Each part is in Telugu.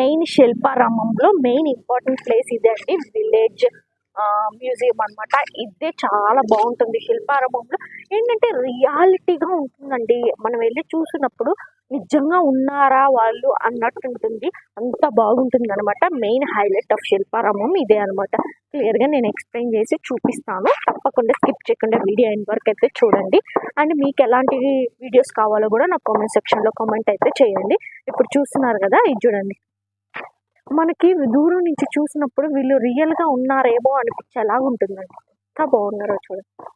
మెయిన్ శిల్పారామంలో మెయిన్ ఇంపార్టెంట్ ప్లేస్ ఇదే అండి. విలేజ్ మ్యూజియం అన్నమాట. ఇదే చాలా బాగుంటుంది శిల్పారామంలో ఏంటంటే రియాలిటీగా ఉంటుందండి. మనం వెళ్ళి చూసినప్పుడు నిజంగా ఉన్నారా వాళ్ళు అన్నట్టు ఉంటుంది. అంత బాగుంటుంది అనమాట మెయిన్ హైలైట్ ఆఫ్ శిల్పారామం ఇదే అనమాట క్లియర్గా నేను ఎక్స్ప్లెయిన్ చేసి చూపిస్తాను. తప్పకుండా స్కిప్ చేయకుండా వీడియో అయిన వరకు అయితే చూడండి. అండ్ మీకు ఎలాంటి వీడియోస్ కావాలో కూడా నా కామెంట్ సెక్షన్లో కామెంట్ అయితే చేయండి. ఇప్పుడు చూస్తున్నారు కదా ఇది చూడండి. మనకి దూరం నుంచి చూసినప్పుడు వీళ్ళు రియల్గా ఉన్నారేమో అనిపించేలాగా ఉంటుందండి. ఎంత బాగున్నారో చూడండి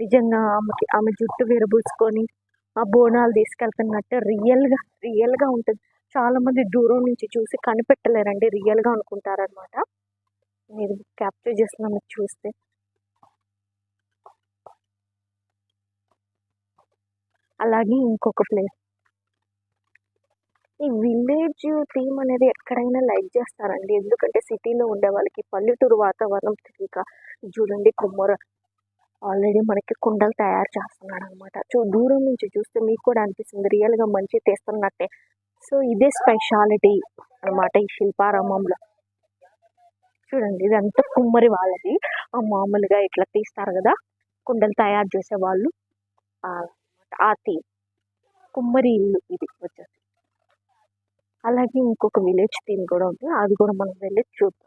నిజంగా ఆమెకి ఆమె జుట్టు విరబూసుకొని ఆ బోనాలు తీసుకెళ్తున్నట్టు రియల్గా రియల్గా ఉంటుంది. చాలామంది దూరం నుంచి చూసి కనిపెట్టలేరండి రియల్గా అనుకుంటారనమాట మీరు క్యాప్చర్ చేసిన మీకు చూస్తే. అలాగే ఇంకొక ప్లేస్ ఈ విలేజ్ థీమ్ అనేది ఎక్కడైనా లైక్ చేస్తారండి. ఎందుకంటే సిటీలో ఉండే వాళ్ళకి పల్లెటూరు వాతావరణం తెలియక చూడండి కుమ్మర. ఆల్రెడీ మనకి కుండలు తయారు చేస్తున్నాడు అనమాట చూ దూరం నుంచి చూస్తే మీకు కూడా అనిపిస్తుంది. రియల్గా మంచి తీస్తున్నట్టే. సో ఇదే స్పెషాలిటీ అన్నమాట ఈ శిల్పారామంలో. చూడండి ఇదంతా కుమ్మరి వాళ్ళది. ఆ మామూలుగా ఇట్లా తీస్తారు కదా. కుండలు తయారు చేసే వాళ్ళు ఆ ఆ థీమ్. కుమ్మరి ఇల్లు ఇది వచ్చేసి. అలాగే ఇంకొక విలేజ్ థీమ్ కూడా ఉంది. అది కూడా మనం వెళ్ళి చూద్దాం.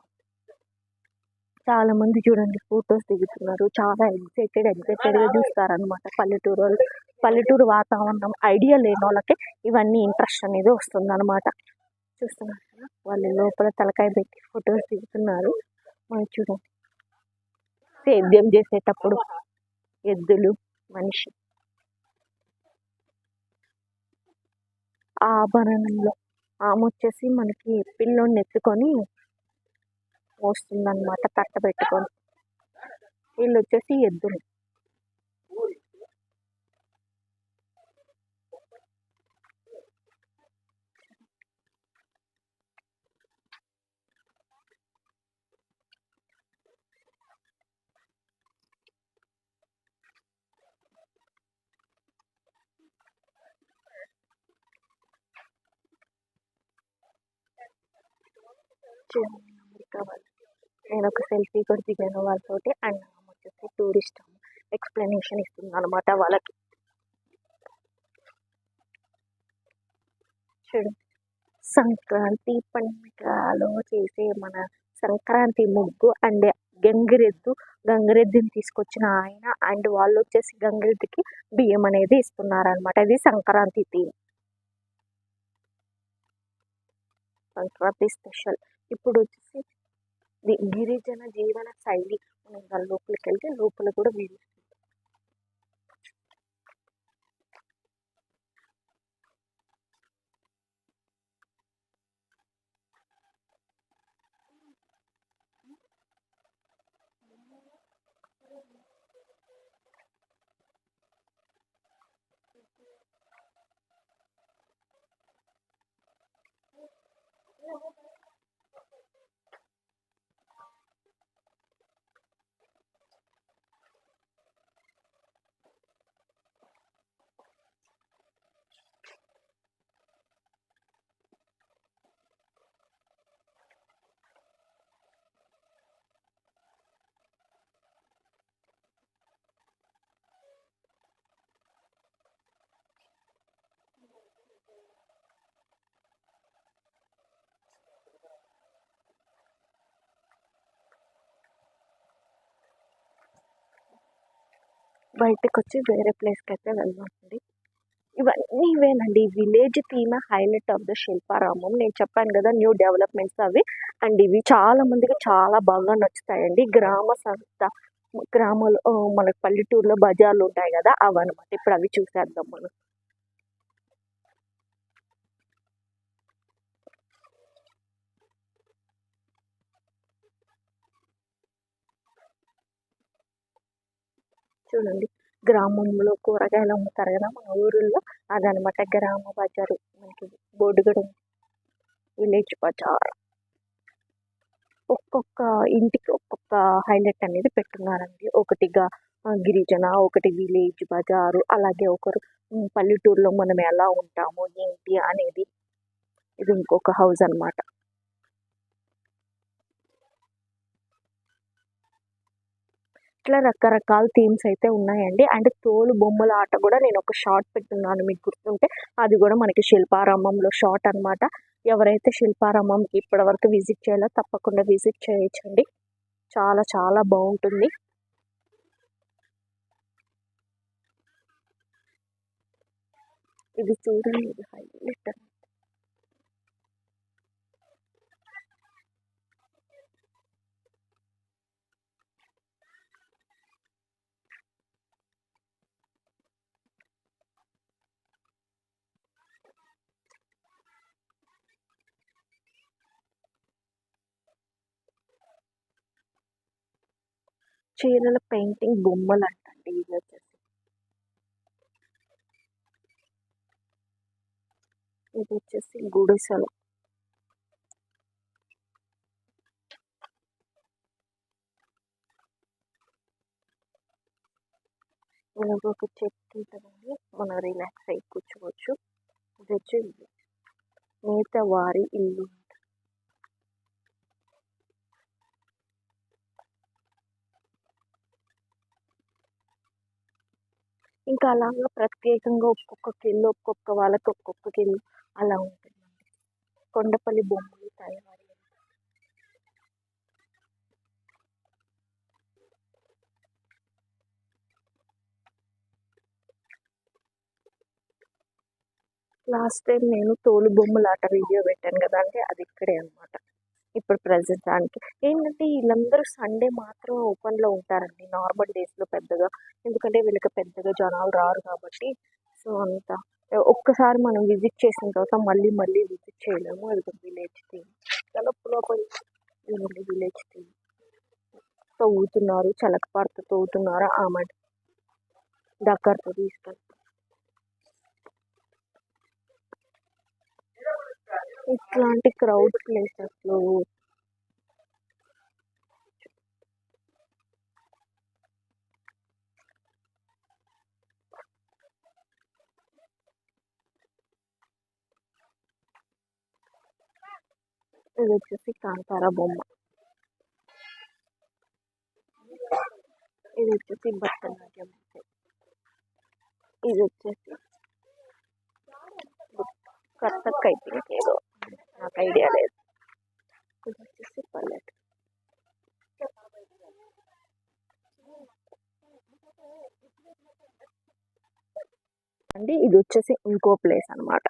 చాలా మంది చూడండి ఫొటోస్ దిగుతున్నారు. చాలా ఎగ్జైటెడ్ ఎగ్జైటెడ్గా చూస్తారనమాట పల్లెటూరు వాళ్ళు. పల్లెటూరు వాతావరణం ఐడియా లేని వాళ్ళకి ఇవన్నీ ఇంట్రెస్ట్ అనేది వస్తుంది అనమాట చూస్తున్నారు కదా వాళ్ళు లోపల తలకాయ పెట్టి ఫొటోస్ దిగుతున్నారు. మనం చూడండి. సేద్యం చేసేటప్పుడు ఎద్దులు మనిషి. ఆభరణంలో ఆమె వచ్చేసి మనకి పిల్లోని ఎత్తుకొని పోస్తుందన్నమాట కట్ట పెట్టుకొని వీళ్ళు వచ్చేసి ఎద్దులు. చూడండి నేను ఒక సెల్ఫీ కూడా దిగాను వాళ్ళతోటి అండ్ ఆమె వచ్చేసి టూరిస్ట్ ఎక్స్ప్లెనేషన్ ఇస్తుంది అనమాట వాళ్ళకి. చూడు సంక్రాంతి పండుగలో చేసే మన సంక్రాంతి ముగ్గు అండ్ గంగిరెద్దు గంగిరెద్దుని తీసుకొచ్చిన ఆయన అండ్ వాళ్ళు వచ్చేసి గంగిరెద్దుకి బియ్యం అనేది ఇస్తున్నారనమాట ఇది సంక్రాంతి థీమ్. సంక్రాంతి స్పెషల్. ఇప్పుడు వచ్చేసి గిరిజన జీవన శైలి మనం దాని లోపలికి వెళ్తే లోపల కూడా వీడియో బయటకు వచ్చి వేరే ప్లేస్కి అయితే వెళ్దామండి ఇవన్నీ ఇవేనండి. Village theme highlight of the Shilparamam. నేను చెప్పాను కదా న్యూ డెవలప్మెంట్స్ అవి. అండ్ ఇవి చాలా మందికి చాలా బాగా నచ్చుతాయండి. గ్రామ సంస్థ గ్రామాలు మనకు పల్లెటూరులో బజార్లు ఉంటాయి కదా అవన్నమాట. ఇప్పుడు అవి చూసేద్దాం మనం. చూడండి. గ్రామంలో కూరగాయలు అమ్ముతారు కదా మన ఊరిలో అదనమాట గ్రామ బజారు. మనకి బోర్డు కూడా ఉంది విలేజ్ బజార్. ఒక్కొక్క ఇంటికి ఒక్కొక్క హైలైట్ అనేది పెట్టున్నారండి. ఒకటిగా గిరిజన ఒకటి విలేజ్ బజారు. అలాగే ఒకరు పల్లెటూరులో మనం ఎలా ఉంటాము ఏంటి అనేది ఇది ఇంకొక హౌస్ అన్నమాట. ఇట్లా రకరకాల థీమ్స్ అయితే ఉన్నాయండి. అండ్ తోలు బొమ్మల ఆట కూడా నేను ఒక షార్ట్ పెట్టున్నాను. మీకు గుర్తుంటే అది కూడా మనకి శిల్పారామంలో షార్ట్ అన్నమాట. ఎవరైతే శిల్పారామంకి ఇప్పటివరకు విజిట్ చేయాలో తప్పకుండా విజిట్ చేయొచ్చండి. చాలా చాలా బాగుంటుంది. ఇది చూడండి హైలైట్ చీరల పెయింటింగ్ బొమ్మలు అంటండి ఇది వచ్చేసి. ఇది వచ్చేసి గుడిసెలు. మనకు ఒక చెట్టు ఉంటుందండి. మనం రిలాక్స్ అయి కూర్చోవచ్చు. ఇది వచ్చి మిగతా వారి ఇల్లు. ఇంకా అలాగా ప్రత్యేకంగా ఒక్కొక్క కిలో ఒక్కొక్క వాళ్ళకి ఒక్కొక్క కిలో అలా ఉంటుందండి కొండపల్లి బొమ్మలు తయారు. లాస్ట్ టైం నేను తోలు బొమ్మలాట వీడియో పెట్టాను కదా అంటే అది ఇక్కడే అనమాట ఇప్పుడు ప్రజెంట్ దానికి. ఏంటంటే వీళ్ళందరూ సండే మాత్రం ఓపెన్లో ఉంటారండి. నార్మల్ డేస్లో పెద్దగా. ఎందుకంటే వీళ్ళకి పెద్దగా జనాలు రారు కాబట్టి. సో అంత. ఒక్కసారి మనం విజిట్ చేసిన తర్వాత మళ్ళీ మళ్ళీ విజిట్ చేయలేము. అది విలేజ్ థీమ్ తలుపు లోపల విలేజ్ థీమ్ తవ్వుతున్నారు. చలకపారతో తవ్వుతున్నారు. ఆమె దగ్గరతో తీసుకెళ్తారు ఇట్లాంటి క్రౌడ్ ప్లేసెస్లో ఇది వచ్చేసి కాంతార బొమ్మ. ఇది వచ్చేసి భరతనాట్యం ఇది వచ్చేసి కథక్ అయితే ఐడియా లేదు. ఇది వచ్చేసి పల్లెట్ అండి ఇది వచ్చేసి ఇంకో ప్లేస్ అనమాట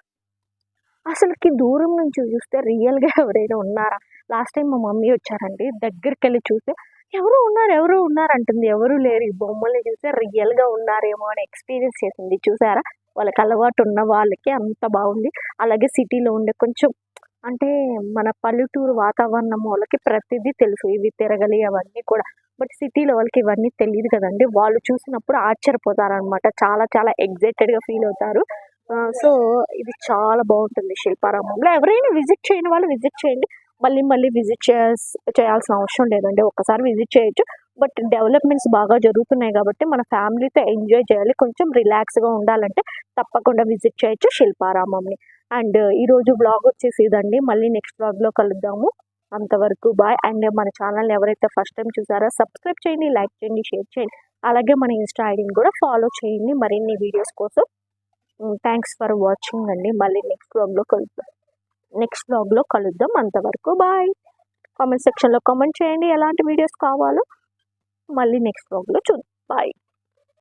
అసలుకి దూరం నుంచి చూస్తే రియల్గా ఎవరైనా ఉన్నారా? లాస్ట్ టైం మా మమ్మీ వచ్చారండి దగ్గరికి వెళ్ళి చూస్తే ఎవరు ఉన్నారు ఎవరు ఉన్నారు అంటుంది. ఎవరు లేరు ఈ బొమ్మల్ని చూస్తే రియల్గా ఉన్నారేమో అని ఎక్స్పీరియన్స్ చేసింది. చూసారా? వాళ్ళకి అలవాటు ఉన్న వాళ్ళకి అంత బాగుంది. అలాగే సిటీలో ఉండే కొంచెం అంటే మన పల్లెటూరు వాతావరణం వాళ్ళకి ప్రతిదీ తెలుసు. ఇవి తిరగలి అవన్నీ కూడా. బట్ సిటీలో వాళ్ళకి ఇవన్నీ తెలియదు కదండి. వాళ్ళు చూసినప్పుడు ఆశ్చర్యపోతారు అనమాట చాలా చాలా ఎగ్జైటెడ్గా ఫీల్ అవుతారు. సో ఇది చాలా బాగుంటుంది శిల్పారామంలో. ఎవరైనా విజిట్ చేయని వాళ్ళు విజిట్ చేయండి. మళ్ళీ మళ్ళీ విజిట్ చేయాల్సిన అవసరం లేదండి. ఒక్కసారి విజిట్ చేయొచ్చు. బట్ డెవలప్మెంట్స్ బాగా జరుగుతున్నాయి కాబట్టి మన ఫ్యామిలీతో ఎంజాయ్ చేయాలి. కొంచెం రిలాక్స్గా ఉండాలంటే తప్పకుండా విజిట్ చేయొచ్చు శిల్పారామంని. అండ్ ఈరోజు బ్లాగ్ వచ్చేసి ఇదండి మళ్ళీ నెక్స్ట్ బ్లాగ్లో కలుద్దాము. అంతవరకు బాయ్ అండ్ మన ఛానల్ని ఎవరైతే ఫస్ట్ టైం చూసారో సబ్స్క్రైబ్ చేయండి లైక్ చేయండి షేర్ చేయండి. అలాగే మన ఇన్స్టా ఐడిని కూడా ఫాలో చేయండి మరిన్ని వీడియోస్ కోసం. థ్యాంక్స్ ఫర్ వాచింగ్ అండి. మళ్ళీ నెక్స్ట్ బ్లాగ్లో కలుద్దాం. నెక్స్ట్ బ్లాగ్లో కలుద్దాం. అంతవరకు బాయ్ కామెంట్ సెక్షన్లో కామెంట్ చేయండి. ఎలాంటి వీడియోస్ కావాలో. మళ్ళీ నెక్స్ట్ బ్లాగ్లో చూద్దాం. బాయ్